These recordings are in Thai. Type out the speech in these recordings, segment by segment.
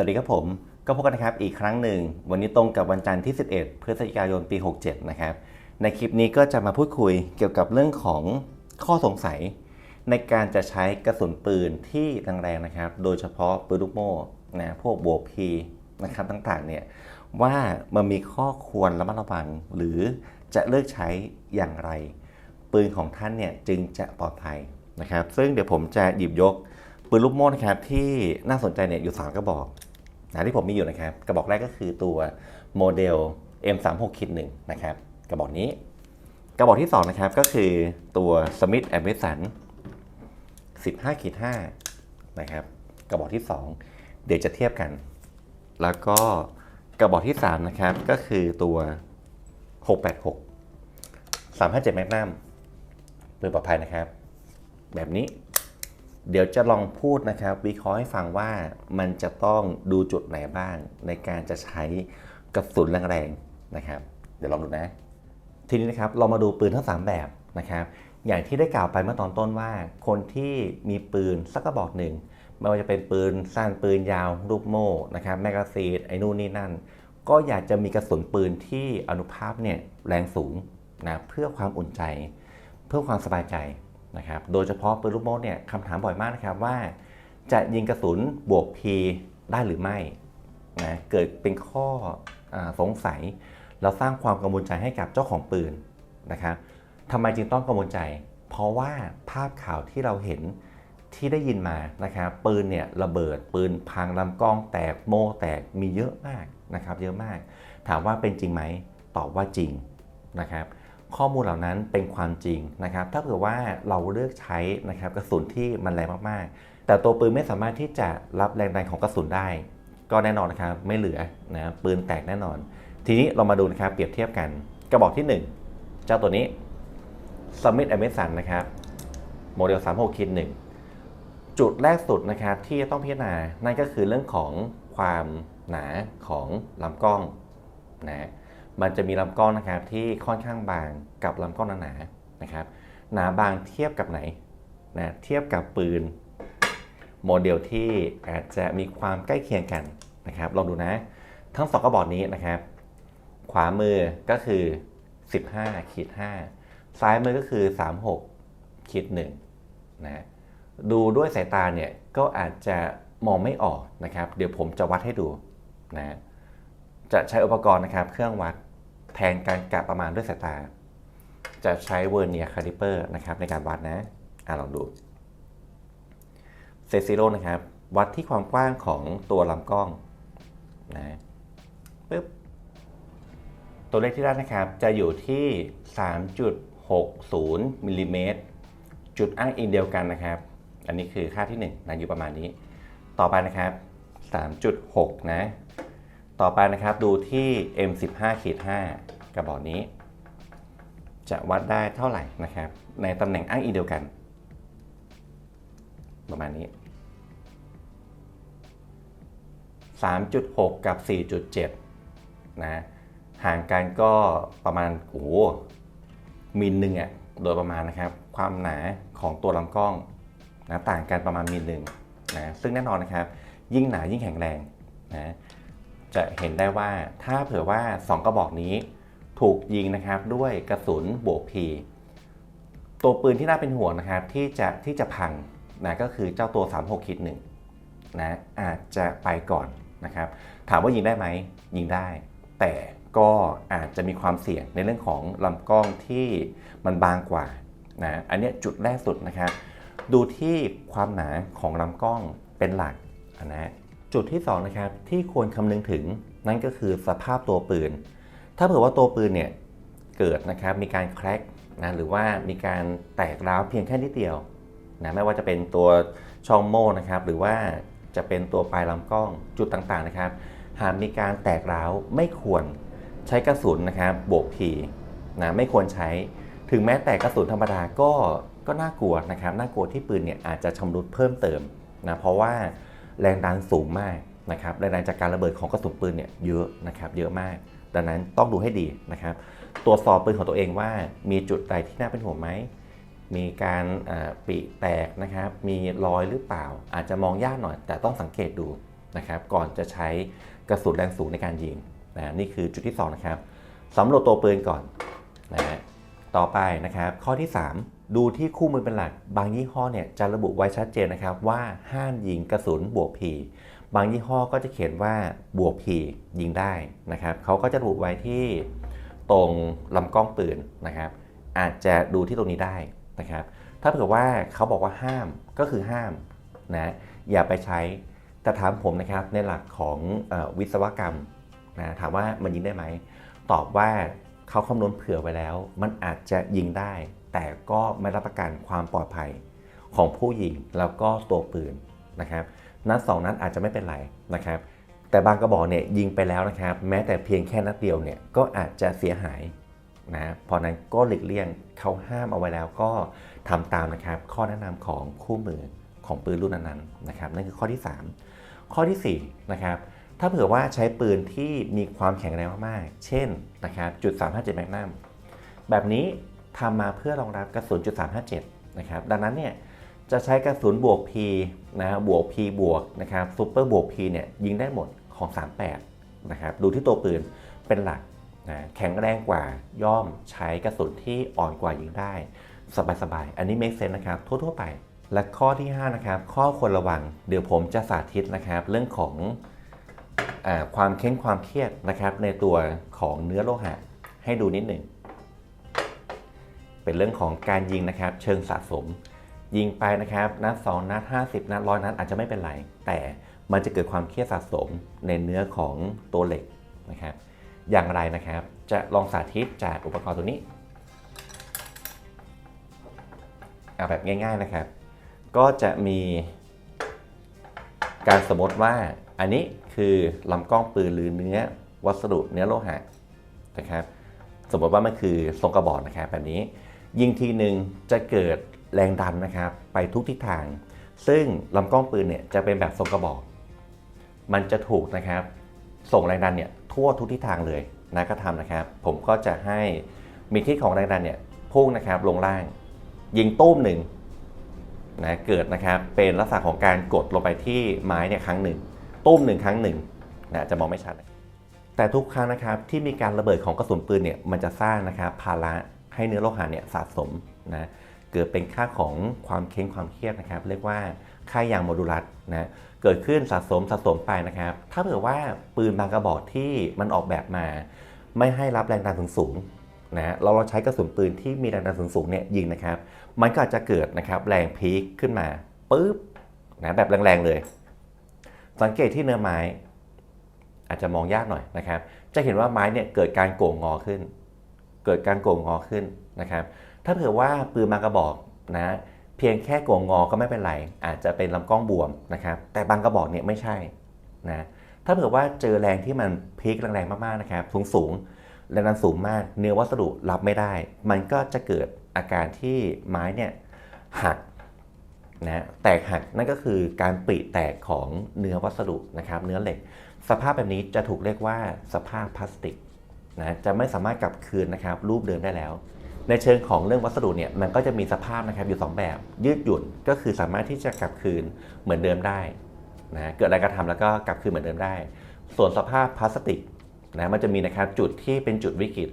วัสดีครับผม ก็พบกันนะครับอีกครั้งหนึ่ง วันนี้ตรงกับวันจันทร์ที่ 11 พฤศจิกายนปี 67 นะครับ ในคลิปนี้ก็จะมาพูดคุยเกี่ยวกับเรื่องของข้อสงสัย ในการจะใช้กระสุนปืนที่แรงๆนะครับ โดยเฉพาะปืนลูกโม่นะพวกโบวพีนะครับต่างๆเนี่ยว่ามันมีข้อควรระมัดระวังหรือจะเลิกใช้อย่างไร ปืนของท่านเนี่ยจึงจะปลอดภัยนะครับ ซึ่งเดี๋ยวผมจะหยิบยกปืนลูกโม่นะครับที่น่าสนใจเนี่ยอยู่สามกระบอก นะที่ผมมีอยู่นะครับกระบอกแรกก็คือตัวโมเดล M36 คิดหนึ่งนะครับกระบอกนี้ กระบอกที่สองนะครับก็คือตัว Smith Wesson 15ขีด5นะครับกระบอกที่ 2 เดี๋ยวจะเทียบกัน แล้วก็กระบอกที่ 3 นะครับก็คือตัว 686 357 Magnum ปืนปลอดภัยนะครับ แบบนี้ เดี๋ยวจะลองพูดนะครับ วิเคราะห์ให้ฟังว่ามันจะต้องดูจุดไหนบ้าง ในการจะใช้กระสุนแรงๆนะครับ เดี๋ยวลองดูนะ ทีนี้นะครับเรามาดูปืนทั้ง 3 แบบนะครับ อย่างที่ได้กล่าวไปเมื่อตอนต้นว่า คนที่มีปืนสักกระบอกหนึ่งไม่ว่าจะเป็นปืนสั้นปืนยาวลูกโม่นะครับแมกกาซีนไอ้นู่นนี่นั่น ก็อยากจะมีกระสุนปืนที่อนุภาพเนี่ยแรงสูงนะเพื่อความอุ่นใจ เพื่อความสบายใจ นะครับโดยเฉพาะปืนลูกโม่เนี่ยคำถามบ่อยมากนะครับว่า จะยิงกระสุนบวก P ได้หรือไม่นะเกิดเป็นข้ออสงสัย เราสร้างความกังวลใจให้กับเจ้าของปืนนะครับทำไมจึงต้องกังวลใจ เพราะว่าภาพข่าวที่เราเห็นที่ได้ยินมานะครับปืนเนี่ยระเบิดปืนพังลำกล้องแตกโมแตกมีเยอะมากนะครับ เยอะมาก ถามว่าเป็นจริงไหมตอบว่าจริงนะครับ ข้อมูลเหล่านั้นเป็นความจริงนะครับ ถ้าเผื่อว่าเราเลือกใช้นะครับกระสุนที่มันแรงมากๆ แต่ตัวปืนไม่สามารถที่จะรับแรงดันของกระสุนได้ ก็แน่นอนนะครับไม่เหลือนะปืนแตกแน่นอน ทีนี้เรามาดูนะครับเปรียบเทียบกัน กระบอกที่ 1 เจ้าตัวนี้ Smith Wesson นะครับโมเดล36คิด1จุดแรกสุดนะครับที่จะต้องพิจารณานั่นก็คือเรื่องของความหนาของลำกล้องนะ มันจะมีลำกล้องนะครับที่ค่อนข้างบางกับลำกล้องหนาๆนะครับหนาบางเทียบกับไหนนะเทียบกับปืนโมเดลที่อาจจะมีความใกล้เคียงกันนะครับลองดูนะ ทั้งสองกระบอกนี้นะครับ ขวามือก็คือ 15ขีด5ซ้ายมือก็คือ 36ขีด1นะดูด้วยสายตาเนี่ยก็อาจจะมองไม่ออกนะครับ เดี๋ยวผมจะวัดให้ดูนะ จะใช้อุปกรณ์นะครับ เครื่องวัดแทนการกะประมาณด้วยสายตา จะใช้เวอร์เนียคาลิเปอร์นะครับในการวัดนะอะลองดูเซซิโร่นะครับ วัดที่ความกว้างของตัวลำกล้องนะปึ๊บตัวเลขที่ได้นะครับ จะอยู่ที่ 3.60มิลลิเมตรจุดอ้างอิงเดียวกันนะครับ อันนี้คือค่าที่1นะอยู่ประมาณนี้ ต่อไปนะครับ 3.6 นะ ต่อไปนะครับดูที่ M15 ขีด5กระบอกนี้ จะวัดได้เท่าไหร่นะครับ ในตำแหน่งอ้างอิงเดียวกัน ประมาณนี้ 3.6 กับ 4.7 นะ ห่างกันก็ประมาณ โอ้หมิลหนึ่งอะโดยประมาณนะครับ ความหนาของตัวลำกล้องนะต่างกันประมาณมิลหนึ่งนะซึ่งแน่นอนนะครับ ยิ่งหนายิ่งแข็งแรงนะ จะเห็นได้ว่าถ้าเผื่อว่า 2 กระบอกนี้ถูกยิงนะครับด้วยกระสุนบวกพีตัวปืนที่น่าเป็นห่วงนะครับที่จะที่จะพังนะก็คือเจ้าตัว 36คิดหนึ่งนะอาจจะไปก่อนนะครับ ถามว่ายิงได้ไหมยิงได้ แต่ก็อาจจะมีความเสี่ยงในเรื่องของลำกล้องที่มันบางกว่านะอันนี้จุดแรกสุดนะครับ ดูที่ความหนาของลำกล้องเป็นหลักนะ จุดที่2นะครับที่ควรคำนึงถึงนั่นก็คือสภาพตัวปืน ถ้าเผื่อว่าตัวปืนเนี่ยเกิดนะครับมีการแครกนะหรือว่ามีการแตกร้าวเพียงแค่นิดเดียวนะไม่ว่าจะเป็นตัวช่องโม่นะครับหรือว่าจะเป็นตัวปลายลำกล้องจุดต่างๆนะครับ หากมีการแตกร้าวไม่ควรใช้กระสุนนะครับบวกพีนะไม่ควรใช้ถึงแม้แต่กระสุนธรรมดาก็ก็น่ากลัวนะครับน่ากลัวที่ปืนเนี่ยอาจจะชำรุดเพิ่มเติมนะเพราะว่า แรงดันสูงมากนะครับแรงดันจากการระเบิดของกระสุนปืนเนี่ยเยอะนะครับเยอะมาก ดังนั้นต้องดูให้ดีนะครับตรวจสอบปืนของตัวเองว่ามีจุดใดที่น่าเป็นห่วงไหมมีการปีแตกนะครับ มีรอยหรือเปล่า อาจจะมองยากหน่อย แต่ต้องสังเกตดูนะครับ ก่อนจะใช้กระสุนแรงสูงในการยิงนะนี่คือจุดที่2นะครับสำรวจตัวปืนก่อนนะฮะ ต่อไปนะครับ ข้อที่ 3 ดูที่คู่มือเป็นหลัก บางยี่ห้อเนี่ยจะระบุไว้ชัดเจนนะครับว่าห้ามยิงกระสุนบวกพีบางยี่ห้อก็จะเขียนว่าบวกพียิงได้นะครับเขาก็จะระบุไว้ที่ตรงลำกล้องปืนนะครับ อาจจะดูที่ตรงนี้ได้นะครับ ถ้าเผื่อว่าเขาบอกว่าห้ามก็คือห้ามนะอย่าไปใช้แต่ถามผมนะครับในหลักของอวิศวกรรมนะถามว่ามันยิงได้ไหม ตอบว่า เขาคำนวณเผื่อไว้แล้ว มันอาจจะยิงได้ แต่ก็ไม่รับประกันความปลอดภัยของผู้ยิงแล้วก็ตัวปืนนะครับนัดสองนัดอาจจะไม่เป็นไรนะครับ แต่บางกระบอกเนี่ยยิงไปแล้วนะครับ แม้แต่เพียงแค่นัดเดียวเนี่ยก็อาจจะเสียหายนะเพราะนั้นก็หลีกเลี่ยงเขาห้ามเอาไว้แล้วก็ทำตามนะครับ ข้อแนะนำของคู่มือของปืนรุ่นนั้นๆนะครับนั่นคือข้อที่ 3 ข้อที่4นะครับ ถ้าเผื่อว่าใช้ปืนที่มีความแข็งแรงมากๆ เช่นนะครับจุด357แมกนัมแบบนี้ทำมาเพื่อรองรับกระสุนจุด357นะครับดังนั้นเนี่ยจะใช้กระสุนบวก P นะบวก P บวกนะครับซูเปอร์บวก P เนี่ยยิงได้หมดของ 38นะครับดูที่ตัวปืนเป็นหลักนะแข็งแรงกว่าย่อมใช้กระสุนที่อ่อนกว่ายิงได้ สบายๆ อันนี้ make sense นะครับทั่วๆไป และข้อที่ 5 นะครับ ข้อควรระวัง เดี๋ยวผมจะสาธิตนะครับ เรื่องของ ความเข้มความเครียดนะครับในตัวของเนื้อโลหะให้ดูนิดหนึ่ง เป็นเรื่องของการยิงนะครับเชิงสะสม ยิงไปนะครับนัด2นัด50 นัดร้อยนัดอาจจะไม่เป็นไร แต่มันจะเกิดความเครียดสะสมในเนื้อของตัวเหล็กนะครับ อย่างไรนะครับจะลองสาธิตจากอุปกรณ์ตัวนี้เอาแบบง่าย ๆนะครับ ก็จะมี การสมมติว่าอันนี้คือลำกล้องปืนหรือเนื้อวัสดุเนื้อโลหะนะครับ สมมติว่ามันคือทรงกระบอกนะครับแบบนี้ ยิงทีหนึ่งจะเกิดแรงดันนะครับ ไปทุกทิศทาง ซึ่งลำกล้องปืนเนี่ยจะเป็นแบบทรงกระบอก มันจะถูกนะครับ ส่งแรงดันเนี่ยทั่วทุกทิศทางเลยนะก็ทำนะครับ ผมก็จะให้มีทิศของแรงดันเนี่ยพุ่งนะครับลงล่าง ยิงตุ้มหนึ่ง นะเกิดนะครับเป็นลักษณะของการกดลงไปที่ไม้เนี่ยครั้งหนึ่งตุ้มหนึ่งครั้งหนึ่งนะจะมองไม่ชัด แต่ทุกครั้งนะครับที่มีการระเบิดของกระสุนปืนเนี่ยมันจะสร้างนะครับภาระให้เนื้อโลหะเนี่ยสะสมนะเกิดเป็นค่าของความเค้งความเครียดนะครับ เรียกว่าค่ายางโมดูลัสนะเกิดขึ้นสะสมสะสมไปนะครับ ถ้าเผื่อว่าปืนบางกระบอกที่มันออกแบบมา ไม่ให้รับแรงดันสูง นะเราเราใช้กระสุนปืนที่มีแรงดันสูงๆเนี่ยยิงนะครับ มันก็อาจจะเกิดนะครับแรงพีคขึ้นมาปุ๊บนะแบบแรงๆเลย สังเกตที่เนื้อไม้ อาจจะมองยากหน่อยนะครับ จะเห็นว่าไม้เนี่ยเกิดการโก่งงอขึ้น เกิดการโก่งงอขึ้นนะครับ ถ้าเผื่อว่าปืนมากระบอกนะเพียงแค่โก่งงอก็ไม่เป็นไร อาจจะเป็นลำกล้องบวมนะครับ แต่บางกระบอกเนี่ยไม่ใช่นะถ้าเผื่อว่าเจอแรงที่มันพีคแรงๆมากๆนะครับสูงสูงๆ แรงดันสูงมากเนื้อวัสดุรับไม่ได้ มันก็จะเกิดอาการที่ไม้เนี่ยหักนะแตกหักนั่นก็คือการปริแตกของเนื้อวัสดุนะครับเนื้อเหล็ก สภาพแบบนี้จะถูกเรียกว่าสภาพพลาสติกนะจะไม่สามารถกลับคืนนะครับรูปเดิมได้แล้ว ในเชิงของเรื่องวัสดุเนี่ยมันก็จะมีสภาพนะครับอยู่ 2 แบบ ยืดหยุ่นก็คือสามารถที่จะกลับคืนเหมือนเดิมได้นะเกิดอะไรกระทำแล้วก็กลับคืนเหมือนเดิมได้ ส่วนสภาพพลาสติก นะมันจะมีนะครับจุดที่เป็นจุดวิกฤต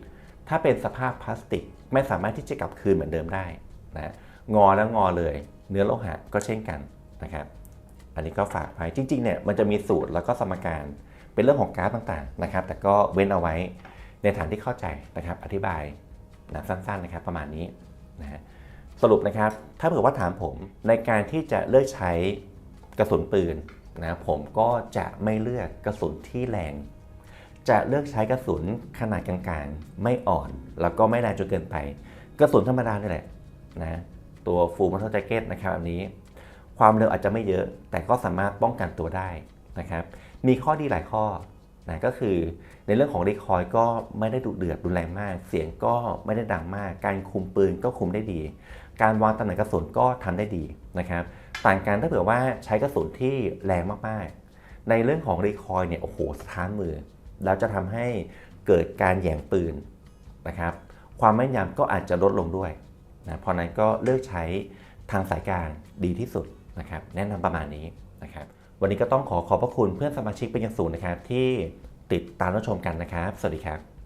ถ้าเป็นสภาพพลาสติก ไม่สามารถที่จะกลับคืนเหมือนเดิมได้นะงอแล้วงอเลย เนื้อโลหะก็เช่นกันนะครับอันนี้ก็ฝากไว้จริงๆเนี่ยมันจะมีสูตรแล้วก็สมการเป็นเรื่องของกราฟต่างๆนะครับ แต่ก็เว้นเอาไว้ในฐานที่เข้าใจนะครับ อธิบายนะสั้นๆนะครับประมาณนี้นะฮะสรุปนะครับ ถ้าเผื่อว่าถามผมในการที่จะเลือกใช้กระสุนปืนนะผมก็จะไม่เลือกกระสุนที่แรง จะเลือกใช้กระสุนขนาดกลางๆ ไม่อ่อน แล้วก็ไม่แรงจนเกินไป กระสุนธรรมดานี่แหละนะตัวฟูลมั t เ r อร์แจ็คเก็ตนะครับอันนี้ ความเร็วอาจจะไม่เยอะ แต่ก็สามารถป้องกันตัวได้นะครับ มีข้อดีหลายข้อนะก็คือในเรื่องของรีคอยก็ไม่ได้ดุเดือดรุนแรงมาก เสียงก็ไม่ได้ดังมาก การคุมปืนก็คุมได้ดี การวางตำแหน่งกระสุนก็ทำได้ดีนะครับ ต่างกันถ้าเผื่อว่าใช้กระสุนที่แรงมากๆ ในเรื่องของรีคอยเนี่ยโอ้โหสถานมือ แล้วจะทำให้เกิดการแย่งปืนนะครับ ความแม่นยำก็อาจจะลดลงด้วยนะเพราะนั้นก็เลือกใช้ทางสายกลางดีที่สุดนะครับ แนะนำประมาณนี้นะครับ วันนี้ก็ต้องขอขอบพระคุณเพื่อนสมาชิกเป็นอย่างสูงนะครับ ที่ติดตามรับชมกันนะครับ สวัสดีครับ